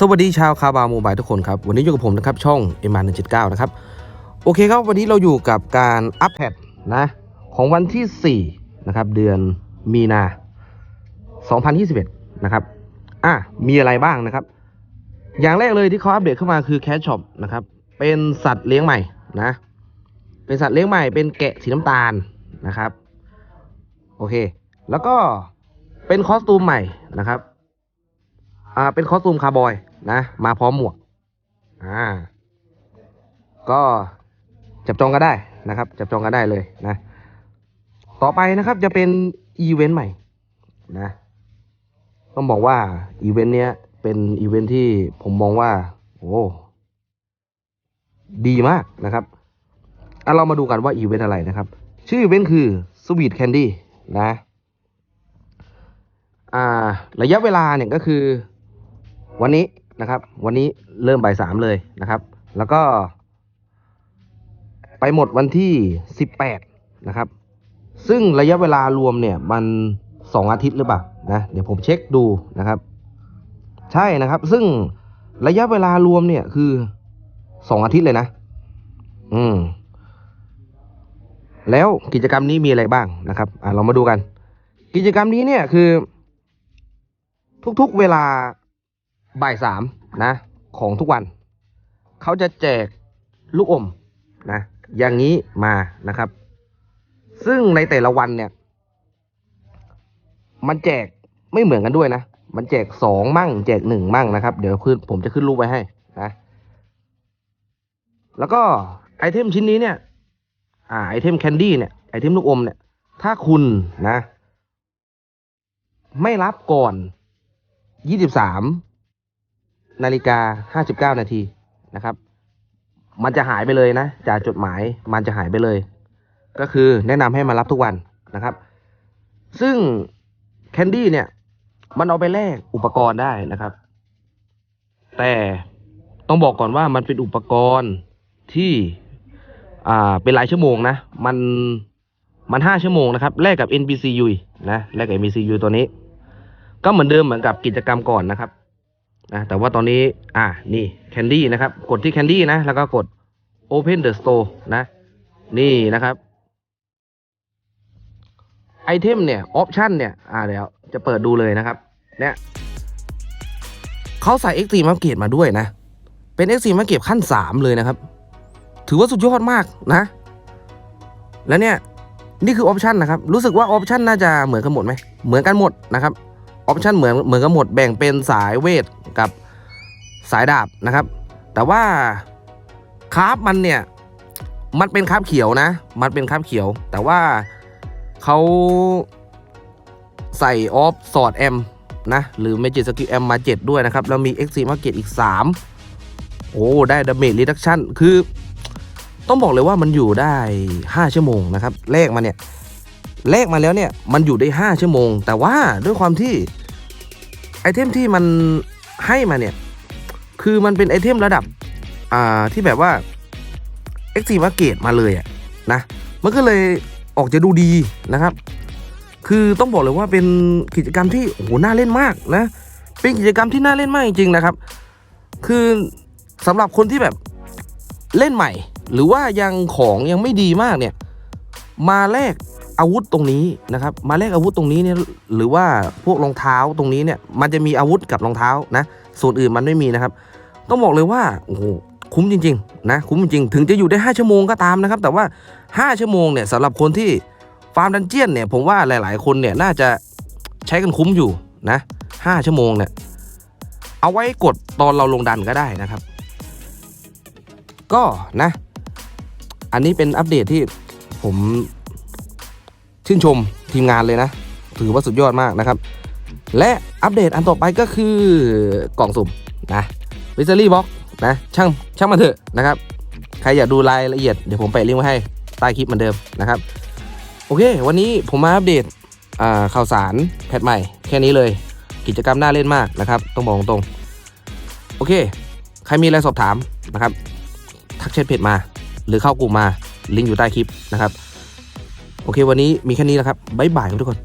สวัสดีชาวคาบาโมบายทุกคนครับ วันนี้อยู่กับผมนะครับ ช่อง m 1 7 9นะครับ โอเคครับ วันนี้เราอยู่กับการอัปเดตนะ ของวันที่4นะครับ เดือนมีนา2021นะครับ อะ มีอะไรบ้างนะครับ อย่างแรกเลยที่เขาอัปเดตเข้ามาคือแคชช็อปนะครับ เป็นสัตว์เลี้ยงใหม่นะ เป็นสัตว์เลี้ยงใหม่ เป็นแกะสีน้ำตาลนะครับ โอเค แล้วก็เป็นคอสตูมใหม่นะครับ อ่าเป็นคอสตูมคาร์บอยนะมาพร้อมหมวกอ่าก็จับจองกันได้นะครับ จับจองกันได้เลยนะ ต่อไปนะครับจะเป็นอีเวนต์ใหม่นะต้องบอกว่าอีเวนต์เนี้ยเป็นอีเวนต์ที่ผมมองว่า โอ้ดีมากนะครับอะเรามาดูกันว่าอีเวนต์อะไรนะครับ ชื่ออีเวนต์คือ Sweet Candy นะ อ่า ระยะเวลาเนี่ยก็คือ วันนี้นะครับ วันนี้เริ่มบ่ายสามเลยนะครับ แล้วก็ ไปหมดวันที่สิบแปดนะครับ ซึ่งระยะเวลารวมเนี่ยมันสองอาทิตย์หรือเปล่านะเดี๋ยวผมเช็คดูนะครับ ใช่นะครับ ซึ่งระยะเวลารวมเนี่ยคือสองอาทิตย์เลยนะ อืม แล้วกิจกรรมนี้มีอะไรบ้างนะครับอ่าเรามาดูกัน กิจกรรมนี้เนี่ยคือ ทุกๆเวลา บ่ายสามนะ ของทุกวัน เขาจะแจกลูกอมนะ อย่างนี้มานะครับ ซึ่งในแต่ละวันเนี่ย มันแจกไม่เหมือนกันด้วยนะ มันแจกสองมั่ง แจกหนึ่งมั่งนะครับ เดี๋ยวขึ้นผมจะขึ้นรูปไว้ให้นะ แล้วก็ไอเทมชิ้นนี้เนี่ย อ่า ไอเทมแคนดี้เนี่ย ไอเทมลูกอมเนี่ย ถ้าคุณนะ ไม่รับก่อน23 นาฬิกา 59 นาทีนะครับ มันจะหายไปเลยนะจากจดหมายมันจะหายไปเลย ก็คือแนะนำให้มารับทุกวันนะครับ ซึ่งแคนดี้เนี่ย มันเอาไปแลกอุปกรณ์ได้นะครับ แต่ต้องบอกก่อนว่ามันเป็นอุปกรณ์ที่อ่าเป็นรายชั่วโมงนะ มันมันห้าชั่วโมงนะครับแลกกับ NPCU นะแลกกับ NPCU ตัวนี้ ก็เหมือนเดิมเหมือนกับกิจกรรมก่อนนะครับ นะแต่ว่าตอนนี้อ่านี่ Candy นะครับ กดที่ Candy นะ แล้วก็กด Open the Store นะ นี่นะครับ ไอเทมเนี่ยออปชันเนี่ย อ่าเดี๋ยวจะเปิดดูเลยนะครับ เนี่ยเขาใส่ Extreme Market มาด้วยนะ เป็น Extreme Market ขั้น 3 เลยนะครับ ถือว่าสุดยอดมากนะ แล้วเนี่ย นี่คือออปชันนะครับ รู้สึกว่าออปชันน่าจะเหมือนกันหมดไหมเหมือนกันหมดนะครับออปชันเหมือนเหมือนกันหมดแบ่งเป็นสายเวท กับสายดาบนะครับ แต่ว่าคราฟมันเนี่ยมันเป็นคราฟเขียวนะ มันเป็นคราฟเขียว แต่ว่าเขาใส่ออฟสอดแอมนะหรือเมจิสกิลแอมมา 7 ด้วยนะครับ แล้วมี x ็กซ์มาเกตอีก 3 โอ้ ได้ดาเมจรีดักชันคือ ต้องบอกเลยว่ามันอยู่ได้ 5 ชั่วโมงนะครับเลขมาเนี่ยเลขมาแล้วเนี่ย มันอยู่ได้ 5 ชั่วโมง แต่ว่าด้วยความที่ ไอเทมที่มัน ให้มาเนี่ย คือมันเป็นไอเทมระดับ อ่า ที่แบบว่า e x t r e m e เกตมาเลยอะนะ มันก็เลยออกจะดูดีนะครับ คือต้องบอกเลยว่าเป็นกิจกรรมที่โอ้โหน่าเล่นมากนะ เป็นกิจกรรมที่น่าเล่นมากจริงๆนะครับ คือสำหรับคนที่แบบเล่นใหม่ หรือว่ายังของยังไม่ดีมากเนี่ย มาแลก อาวุธตรงนี้นะครับมาแลกอาวุธตรงนี้เนี่ยหรือว่าพวกรองเท้าตรงนี้เนี่ยมันจะมีอาวุธกับรองเท้านะส่วนอื่นมันไม่มีนะครับ ต้องบอกเลยว่าโอ้โหคุ้มจริงๆนะคุ้มจริงๆถึงจะอยู่ได้ 5 ชั่วโมงก็ตามนะครับ แต่ว่า 5 ชั่วโมงเนี่ยสำหรับคนที่ฟาร์มดันเจียนเนี่ยผมว่าหลาย ๆ คนเนี่ยน่าจะใช้กันคุ้มอยู่นะ5ชั่วโมงเนี่ยเอาไว้กดตอนเราลงดันก็ได้นะครับ ก็นะ อันนี้เป็นอัปเดตที่ผม ชื่นชมทีมงานเลยนะ ถือว่าสุดยอดมากนะครับ และอัปเดตอันต่อไปก็คือกล่องสุ่มนะวิซ a รี่บ็อกนะช่างช่างมาเถอะนะครับ ใครอยากดูรายละเอียดเดี๋ยวผมไปลิงก์ไว้ให้ใต้คลิปเหมือนเดิมนะครับ โอเค วันนี้ผมมาอัปเดตข่าวสารแพทใหม่ แค่นี้เลย กิจกรรมน่าเล่นมากนะครับต้องบอกตรงโอเค ใครมีอะไรสอบถามนะครับ ทักแชทเพจมา หรือเข้ากลุ่มมาลิงก์อยู่ใต้คลิปนะครับ โอเค วันนี้มีแค่นี้แล้วครับบ๊ายบายครับทุกคน